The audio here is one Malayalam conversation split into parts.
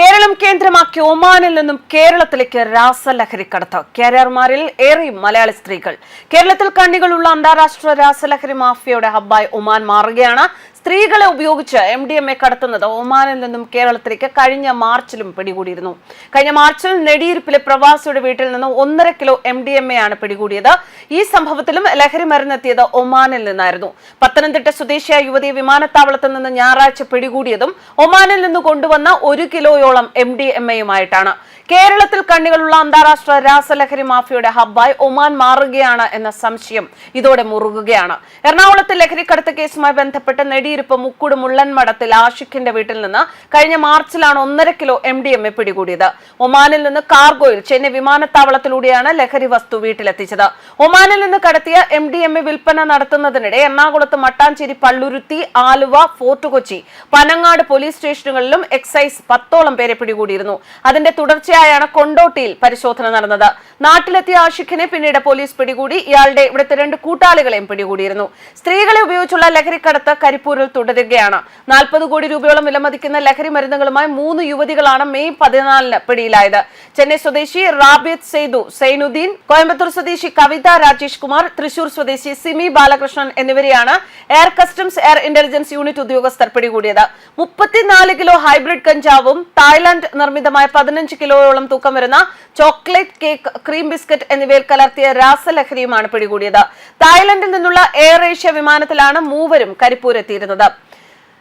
കേരളം കേന്ദ്രമാക്കി ഒമാനിൽ നിന്നും കേരളത്തിലേക്ക് രാസലഹരി കടത്ത്. കരിയർമാരിൽ ഏറെ മലയാളി സ്ത്രീകൾ. കേരളത്തിൽ കണ്ണികളുള്ള അന്താരാഷ്ട്ര രാസലഹരി മാഫിയയുടെ ഹബ്ബായി ഒമാൻ മാറുകയാണ്. സ്ത്രീകളെ ഉപയോഗിച്ച് എം ഡി എം എ കടത്തുന്നത് ഒമാനിൽ നിന്നും കേരളത്തിലേക്ക് കഴിഞ്ഞ മാർച്ചിലും പിടികൂടിയിരുന്നു. കഴിഞ്ഞ മാർച്ചിൽ നെടിയിരുപ്പിലെ പ്രവാസിയുടെ വീട്ടിൽ നിന്ന് ഒന്നര kilo M D M A ആണ് പിടികൂടിയത്. ഈ സംഭവത്തിലും ലഹരി മരുന്നെത്തിയത് ഒമാനിൽ നിന്നായിരുന്നു. പത്തനംതിട്ട സ്വദേശിയായ യുവതി വിമാനത്താവളത്തിൽ നിന്ന് ഞായറാഴ്ച പിടികൂടിയതും ഒമാനിൽ നിന്ന് കൊണ്ടുവന്ന ഒരു കിലോയോളം എം ഡി എം എയുമായിട്ടാണ് കേരളത്തിൽ കണ്ണികളുള്ള അന്താരാഷ്ട്ര രാസലഹരി മാഫിയയുടെ ഹബ്ബായി ഒമാൻ മാറുകയാണ് എന്ന സംശയം ഇതോടെ മുറുകുകയാണ്. എറണാകുളത്ത് ലഹരിക്കടത്ത് കേസുമായി ബന്ധപ്പെട്ട് നെടിയിരുപ്പ് മുക്കുട് മുള്ളൻമടത്തിൽ ആഷിഖിന്റെ വീട്ടിൽ നിന്ന് കഴിഞ്ഞ മാർച്ചിലാണ് ഒന്നര kilo M D M A പിടികൂടിയത്. ഒമാനിൽ നിന്ന് കാർഗോയിൽ ചെന്നൈ വിമാനത്താവളത്തിലൂടെയാണ് ലഹരി വസ്തു വീട്ടിലെത്തിച്ചത്. ഒമാനിൽ നിന്ന് കടത്തിയ എം ഡി എം എ വിൽപ്പന നടത്തുന്നതിനിടെ എറണാകുളത്ത് മട്ടാഞ്ചേരി പള്ളുരുത്തി ആലുവ ഫോർട്ട് കൊച്ചി പനങ്ങാട് പോലീസ് സ്റ്റേഷനുകളിലും എക്സൈസ് പത്തോളം പേരെ പിടികൂടിയിരുന്നു. അതിന്റെ തുടർച്ചയായാണ് കൊണ്ടോട്ടിയിൽ പരിശോധന നടന്നത്. നാട്ടിലെത്തിയ ആഷിഖിനെ പിന്നീട് പോലീസ് പിടികൂടി. ഇയാളുടെ ഇവിടുത്തെ രണ്ട് കൂട്ടാളികളെയും പിടികൂടിയിരുന്നു. സ്ത്രീകളെ ഉപയോഗിച്ചുള്ള ലഹരിക്കടത്ത് കരിപ്പൂരിൽ തുടരുകയാണ്. നാൽപ്പത് കോടി രൂപയോളം വിലമതിക്കുന്ന ലഹരി മരുന്നുകളുമായി മൂന്ന് യുവതികളാണ് മെയ് പതിനാലിന് പിടിയിലായത്. ചെന്നൈ സ്വദേശി റാബിയത് സെയ്തു സൈനുദ്ദീൻ കോയമ്പത്തൂർ സ്വദേശി കവിത രാജേഷ് കുമാർ തൃശൂർ സ്വദേശി സിമി ബാലകൃഷ്ണൻ എന്നിവരെയാണ് air customs air intelligence unit ഉദ്യോഗസ്ഥർ പിടികൂടിയത്. മുപ്പത്തിനാല് കിലോ ഹൈബ്രിഡ് കഞ്ചാവും തായ്ലാന്റ് നിർമ്മിതമായ പതിനഞ്ച് കിലോയോളം തൂക്കം വരുന്ന ചോക്ലേറ്റ് കേക്ക് ക്രീം ബിസ്ക്കറ്റ് എന്നിവയിൽ കലർത്തിയ രാസലഹരിയുമാണ് പിടികൂടിയത്. തായ്ലൻഡിൽ നിന്നുള്ള എയർ ഏഷ്യ വിമാനത്തിലാണ് മൂവരും കരിപ്പൂരെത്തിയിരുന്നത്.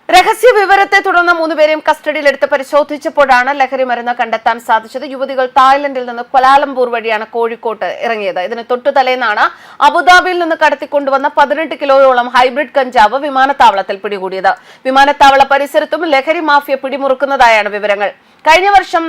രഹസ്യ വിവരത്തെ തുടർന്ന് മൂന്നുപേരെയും കസ്റ്റഡിയിലെടുത്ത് പരിശോധിച്ചപ്പോഴാണ് ലഹരി മരുന്ന് കണ്ടെത്താൻ സാധിച്ചത്. യുവതികൾ തായ്ലൻഡിൽ നിന്ന് കൊലാലംപൂർ വഴിയാണ് കോഴിക്കോട്ട് ഇറങ്ങിയത്. ഇതിന് തൊട്ടു തലേന്നാണ് അബുദാബിയിൽ നിന്ന് കടത്തിക്കൊണ്ടുവന്ന പതിനെട്ട് കിലോയോളം ഹൈബ്രിഡ് കഞ്ചാവ് വിമാനത്താവളത്തിൽ പിടികൂടിയത്. വിമാനത്താവള പരിസരത്തും ലഹരി മാഫിയ പിടിമുറുക്കുന്നതായാണ് വിവരങ്ങൾ. കഴിഞ്ഞ വർഷം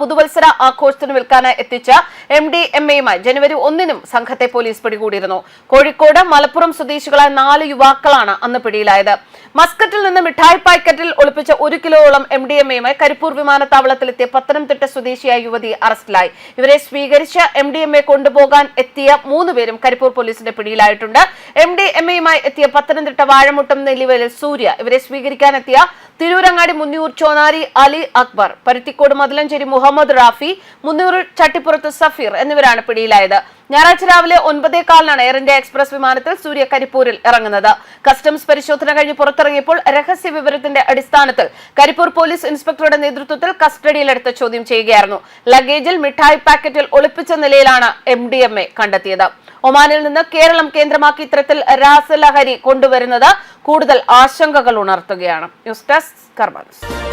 പുതുവത്സര ആഘോഷത്തിന് വിൽക്കാൻ എത്തിച്ച എം ഡി എം എയുമായി ജനുവരി ഒന്നിനും സംഘത്തെ പോലീസ് പിടികൂടിയിരുന്നു. കോഴിക്കോട് മലപ്പുറം സ്വദേശികളായ നാല് യുവാക്കളാണ് അന്ന് പിടിയിലായത്. മസ്കറ്റിൽ നിന്ന് മിഠായി പാക്കറ്റിൽ ഒളിപ്പിച്ച ഒരു കിലോയോളം എം ഡി എം എയുമായി കരിപ്പൂർ വിമാനത്താവളത്തിലെത്തിയ പത്തനംതിട്ട സ്വദേശിയായ യുവതി അറസ്റ്റിലായി. ഇവരെ സ്വീകരിച്ച എം ഡി എം എ കൊണ്ടുപോകാൻ എത്തിയ മൂന്ന് പേരും കരിപ്പൂർ പോലീസിന്റെ പിടിയിലായിട്ടുണ്ട്. എം ഡി എം എയുമായി എത്തിയ പത്തനംതിട്ട വാഴമുട്ടം നെല്ലിവലിൽ സൂര്യ ഇവരെ സ്വീകരിക്കാനെത്തിയ തിരൂരങ്ങാടി മുന്നിയൂർ ചോനാരി അലി അക്ബർ പരുത്തിക്കോട് മതിലഞ്ചേരി മുഹമ്മദ് റാഫി മുന്നൂർ ചട്ടിപ്പുറത്ത് സഫീർ എന്നിവരാണ് പിടിയിലായത്. ഞായറാഴ്ച രാവിലെ ഒൻപതേ കാലിനാണ് എയർ ഇന്ത്യ എക്സ്പ്രസ് വിമാനത്തിൽ സൂര്യ കരിപ്പൂരിൽ ഇറങ്ങുന്നത്. കസ്റ്റംസ് പരിശോധന കഴിഞ്ഞ് പുറത്തിറങ്ങിയപ്പോൾ രഹസ്യ വിവരത്തിന്റെ അടിസ്ഥാനത്തിൽ കരിപ്പൂർ പോലീസ് ഇൻസ്പെക്ടറുടെ നേതൃത്വത്തിൽ കസ്റ്റഡിയിലെടുത്ത് ചോദ്യം ചെയ്യുകയായിരുന്നു. ലഗേജിൽ മിഠായി പാക്കറ്റിൽ ഒളിപ്പിച്ച നിലയിലാണ് എം ഡി എം എ കണ്ടെത്തിയത്. ഒമാനിൽ നിന്ന് കേരളം കേന്ദ്രമാക്കി ഇത്തരത്തിൽ രാസലഹരി കൊണ്ടുവരുന്നത് കൂടുതൽ ആശങ്കകൾ ഉണർത്തുകയാണ്. News desk കർമാനസ്